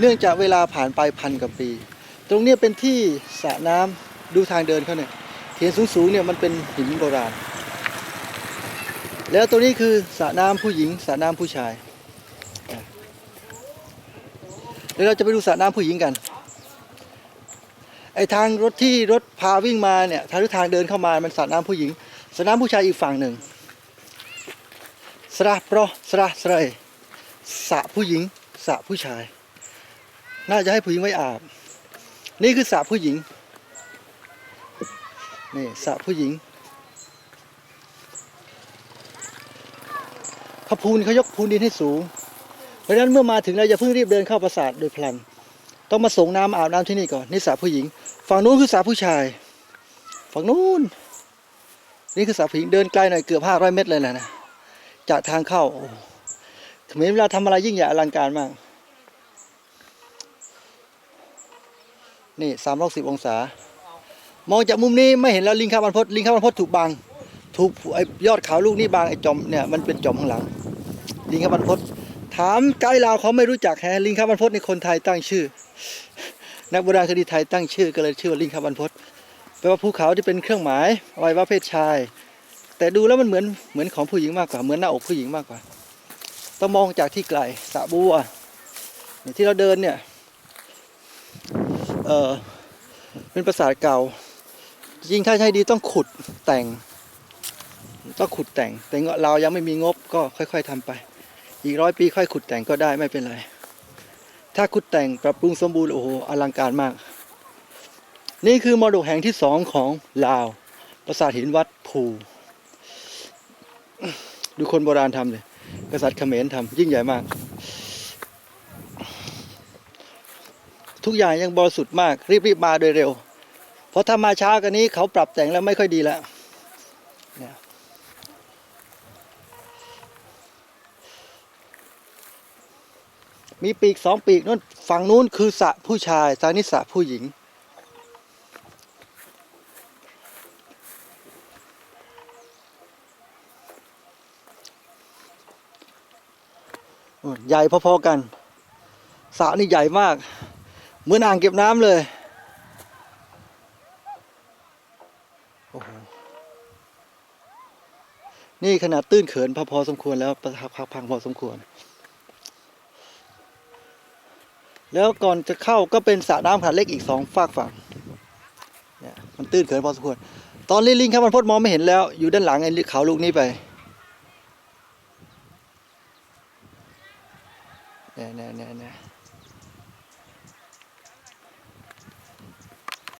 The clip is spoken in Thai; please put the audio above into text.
เนื่องจากเวลาผ่านไปพันกว่าปี ตรงนี้เป็นที่สระน้ำดูทางเดินเขาเนี่ยเห็นสูงๆเนี่ยมันเป็นหินโบราณ แล้วตัวนี้คือสระน้ำผู้หญิงสระน้ำผู้ชายเดี๋ยวเราจะไปดูสระน้ำผู้หญิงกันไอ้ทางรถที่รถพาวิ่งมาเนี่ยทางทางเดินเข้ามามันสระน้ำผู้หญิงสระน้ำผู้ชายอีกฝั่งหนึ่งสระเพราะสระสระเอสระผู้หญิงสระผู้ชาย น่าจะให้ผู้หญิงไว้อาบ นี่คือสระผู้หญิง นี่สระผู้หญิงเขาพูนเขายกพูนดินให้สูง เพราะฉะนั้นเมื่อมาถึงเราอย่าเพิ่งรีบเดินเข้าปราสาทโดยพลัน ต้องมาส่งน้ำอาบน้ำที่นี่ก่อน นี่สระผู้หญิง ฝั่งนู้นคือสระผู้ชาย ฝั่งนู้น นี่คือสระผู้หญิงเดินไกลหน่อยเกือบห้าร้อยเมตรเลยนะนะ จากทางเข้า โอ้เขมรเวลาทำอะไรยิ่งใหญ่อลังการมาก นี่สามร้อยสิบองศา มองจากมุมนี้ไม่เห็นแล้วลิงคาบันพดลิงคาบันพดถูกบัง ถูกไอยอดเขาลูกนี้บางไอจอมเนี่ยมันเป็นจอมข้างหลัง ลิงคาบันพดถามไกด์ลาวเขาไม่รู้จักแฮลิงคาบันพดในคนไทยตั้งชื่อ นักโบราณคดีไทยตั้งชื่อก็เลยชื่อว่าลิงคาบันพดแปลว่าภูเขาที่เป็นเครื่องหมายอวัยวะเพศชาย แต่ดูแล้วมันเหมือนเหมือนของผู้หญิงมากกว่าเหมือนหน้าอกผู้หญิงมากกว่า ต้องมองจากที่ไกลสระบัวเนี่ยที่เราเดินเนี่ย ออเป็นปราสาทเก่าจริงถ้าใช้ดีต้องขุดแต่ง ต้องขุดแต่ง แต่เรายังไม่มีงบก็ค่อยๆทำไป อีกร้อยปีค่อยขุดแต่งก็ได้ไม่เป็นไร ถ้าขุดแต่งปรับปรุงสมบูรณ์โอ้โหอลังการมาก นี่คือมรดกแห่งที่สองของลาว ปราสาทหินวัดภูดูคนโบราณทำเลยกษัตริย์เขมรทำยิ่งใหญ่มาก ทุกอย่างยังบริสุทธิ์มากรีบๆมาโดยเร็ว เพราะถ้ามาช้ากันนี้เขาปรับแต่งแล้วไม่ค่อยดีแล้วมีปีกสองปีกนู้นฝั่งนู้นคือสระผู้ชายทางนี้สระผู้หญิง ใหญ่พอๆกันสระนี่ใหญ่มาก เหมือนอ่างเก็บน้ำเลยโอ้โหนี่ขนาดตื้นเขินพอพอสมควรแล้วพักพังพอสมควร แล้วก่อนจะเข้าก็เป็นสระน้ำขนาดเล็กอีกสองฝากฝั่งเนี่ยมันตื้นเขินพอสมควร ตอนลิลิงครับมันพดมองไม่เห็นแล้ว อยู่ด้านหลังไอ้เขาลูกนี้ไปเนี่ยเนี่ยเนี่ย